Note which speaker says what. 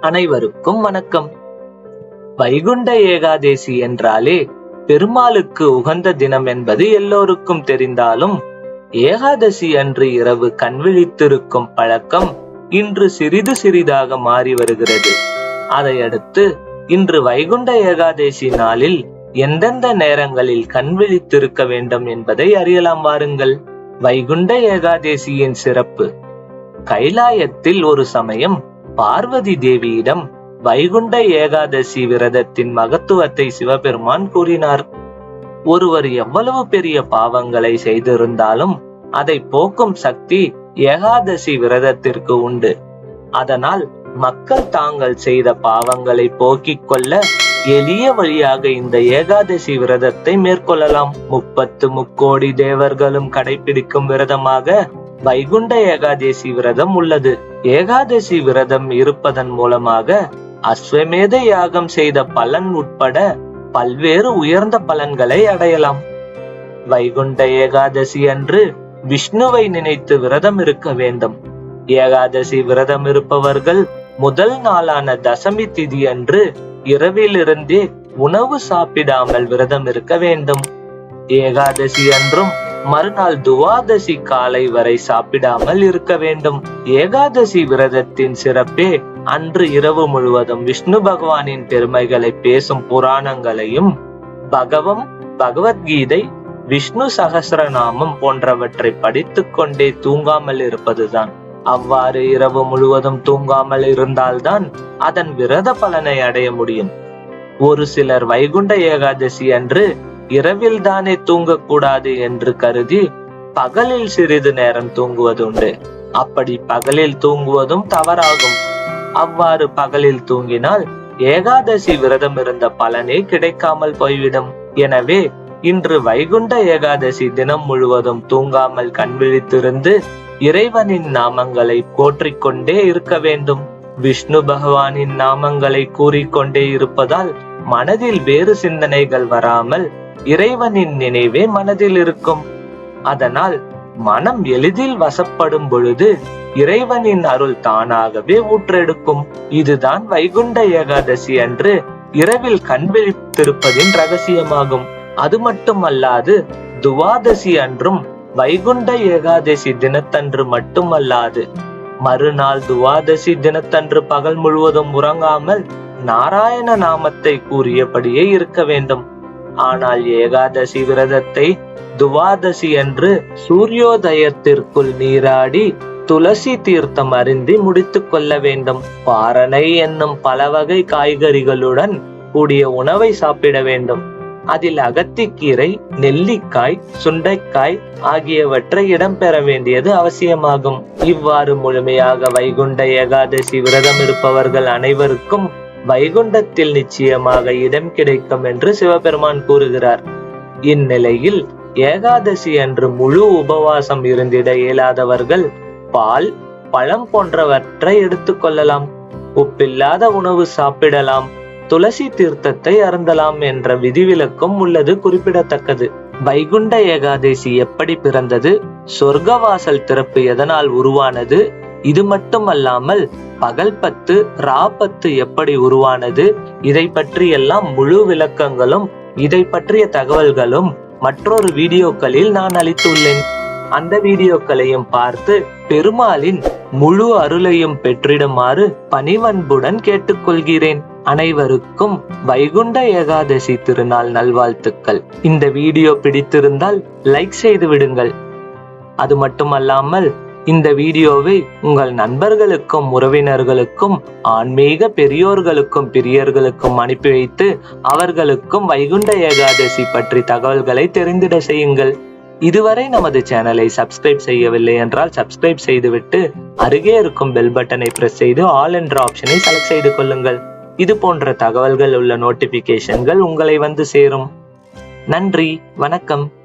Speaker 1: அனைவருக்கும் வணக்கம். வைகுண்ட ஏகாதேசி என்றாலே பெருமாளுக்கு உகந்த தினம் என்பது எல்லோருக்கும் தெரிந்தாலும் ஏகாதசி அன்று இரவு கண்விழித்திருக்கும் பழக்கம் இன்று சிறிது சிறிதாக மாறி வருகிறது. அதையடுத்து இன்று வைகுண்ட ஏகாதேசி நாளில் எந்தெந்த நேரங்களில் கண்விழித்திருக்க வேண்டும் என்பதை அறியலாம் வாருங்கள். வைகுண்ட ஏகாதேசியின் சிறப்பு. கைலாயத்தில் ஒரு சமயம் பார்வதி தேவியிடம் வைகுண்ட ஏகாதசி விரதத்தின் மகத்துவத்தை சிவபெருமான் கூறினார். ஒருவர் எவ்வளவு பெரிய பாவங்களை செய்திருந்தாலும் அதை போக்கும் சக்தி ஏகாதசி விரதத்திற்கு உண்டு. அதனால் மக்கள் தாங்கள் செய்த பாவங்களை போக்கிக் கொள்ள எளிய வழியாக இந்த ஏகாதசி விரதத்தை மேற்கொள்ளலாம். முப்பத்து முக்கோடி தேவர்களும் கடைபிடிக்கும் விரதமாக வைகுண்ட ஏகாதசி விரதம் உள்ளது. ஏகாதசி விரதம் இருப்பதன் மூலமாக அஸ்வமேத யாகம் செய்த பலன் உட்பட பல்வேறு உயர்ந்த பலன்களை அடையலாம். வைகுண்ட ஏகாதசி அன்று விஷ்ணுவை நினைத்து விரதம் இருக்க வேண்டும். ஏகாதசி விரதம் இருப்பவர்கள் முதல் நாளான தசமி திதி அன்று இரவிலிருந்தே உணவு சாப்பிடாமல் விரதம் இருக்க வேண்டும். ஏகாதசி அன்றும் மறுநாள் துவாதசி காலை வரை சாப்பிடாமல் இருக்க வேண்டும். ஏகாதசி விரதத்தின் சிறப்பே அன்று இரவு முழுவதும் விஷ்ணு பகவானின் பெருமைகளை பேசும் புராணங்களையும் பகவம் பகவத்கீதை விஷ்ணு சகசரநாமம் போன்றவற்றை படித்துக் கொண்டே தூங்காமல் இருப்பதுதான். அவ்வாறு இரவு முழுவதும் தூங்காமல் இருந்தால்தான் அதன் விரத பலனை அடைய முடியும். ஒரு சிலர் வைகுண்ட ஏகாதசி அன்று இரவில் தானே தூங்கக்கூடாது என்று கருதி பகலில் சிறிது நேரம் தூங்குவதுண்டு. அப்படி பகலில் தூங்குவதும் தவறாகும். அவ்வாறு பகலில் தூங்கினால் ஏகாதசி விரதம் இருந்த பலனே கிடைக்காமல் போய்விடும். எனவே இன்று வைகுண்ட ஏகாதசி தினம் முழுவதும் தூங்காமல் கண் விழித்திருந்து இறைவனின் நாமங்களை போற்றிக்கொண்டே இருக்க வேண்டும். விஷ்ணு பகவானின் நாமங்களை கூறிக்கொண்டே இருப்பதால் மனதில் வேறு சிந்தனைகள் வராமல் இறைவனின் நினைவே மனதில் இருக்கும். அதனால் மனம் எளிதில் வசப்படும் பொழுது இறைவனின் அருள் தானாகவே ஊற்றெடுக்கும். இதுதான் வைகுண்ட ஏகாதசி அன்று இரவில் கண் விழித்திருப்பதின் ரகசியமாகும். அது மட்டுமல்லாது துவாதசி அன்றும் வைகுண்ட ஏகாதசி தினத்தன்று மட்டுமல்லாது மறுநாள் துவாதசி தினத்தன்று பகல் முழுவதும் உறங்காமல் நாராயண நாமத்தை கூறியபடியே இருக்க வேண்டும். ஆனால் ஏகாதசி விரதத்தை துவாதசி என்று சூரியோதயத்திற்குள் நீராடி துளசி தீர்த்தம் அருந்தி முடித்துக் கொள்ள வேண்டும். பாரணை என்னும் பல வகை காய்கறிகளுடன் கூடிய உணவை சாப்பிட வேண்டும். அதில் அகத்திக்கீரை நெல்லிக்காய் சுண்டைக்காய் ஆகியவற்றை இடம்பெற வேண்டியது அவசியமாகும். இவ்வாறு முழுமையாக வைகுண்ட ஏகாதசி விரதம் இருப்பவர்கள் அனைவருக்கும் வைகுண்டத்தில் நிச்சயமாக இடம் கிடைக்கும் என்று சிவபெருமான் கூறுகிறார். இந்நிலையில் ஏகாதசி அன்று முழு உபவாசம் இருந்திட இயலாதவர்கள் பால் பழம் போன்றவற்றை எடுத்துக்கொள்ளலாம் உப்பில்லாத உணவு சாப்பிடலாம். துளசி தீர்த்தத்தை அருந்தலாம் என்ற விதிவிலக்கும் உள்ளது குறிப்பிடத்தக்கது. வைகுண்ட ஏகாதசி எப்படி பிறந்தது? சொர்க்கவாசல் திறப்பு எதனால் உருவானது? இது மட்டுமல்லாமல் பகல் பத்து ரா பத்து எப்படி உருவானது இதை பற்றியெல்லாம் முழு விளக்கங்களும் இதை பற்றிய தகவல்களும் மற்றொரு வீடியோக்களில் நான் அளித்துள்ளேன். அந்த வீடியோக்களையும் பார்த்து பெருமாளின் முழு அருளையும் பெற்றிடுமாறு பணிவன்புடன் கேட்டுக்கொள்கிறேன். அனைவருக்கும் வைகுண்ட ஏகாதசி திருநாள் நல்வாழ்த்துக்கள். இந்த வீடியோ பிடித்திருந்தால் லைக் செய்து விடுங்கள். அது மட்டுமல்லாமல் இந்த வீடியோவை உங்கள் நண்பர்களுக்கும் உறவினர்களுக்கும் ஆன்மீக பெரியோர்களுக்கும் பிரியர்களுக்கும் அனுப்பி வைத்து அவர்களுக்கும் வைகுண்ட ஏகாதசி பற்றி தகவல்களை தெரிந்திட செய்யுங்கள். இதுவரை நமது சேனலை சப்ஸ்கிரைப் செய்யவில்லை என்றால் சப்ஸ்கிரைப் செய்துவிட்டு அருகே இருக்கும் பெல் பட்டனை பிரஸ் செய்து ஆல் என்ற ஆப்ஷனை செலக்ட் செய்து கொள்ளுங்கள். இது போன்ற தகவல்கள் உள்ள நோட்டிபிகேஷன்கள் உங்களை வந்து சேரும். நன்றி வணக்கம்.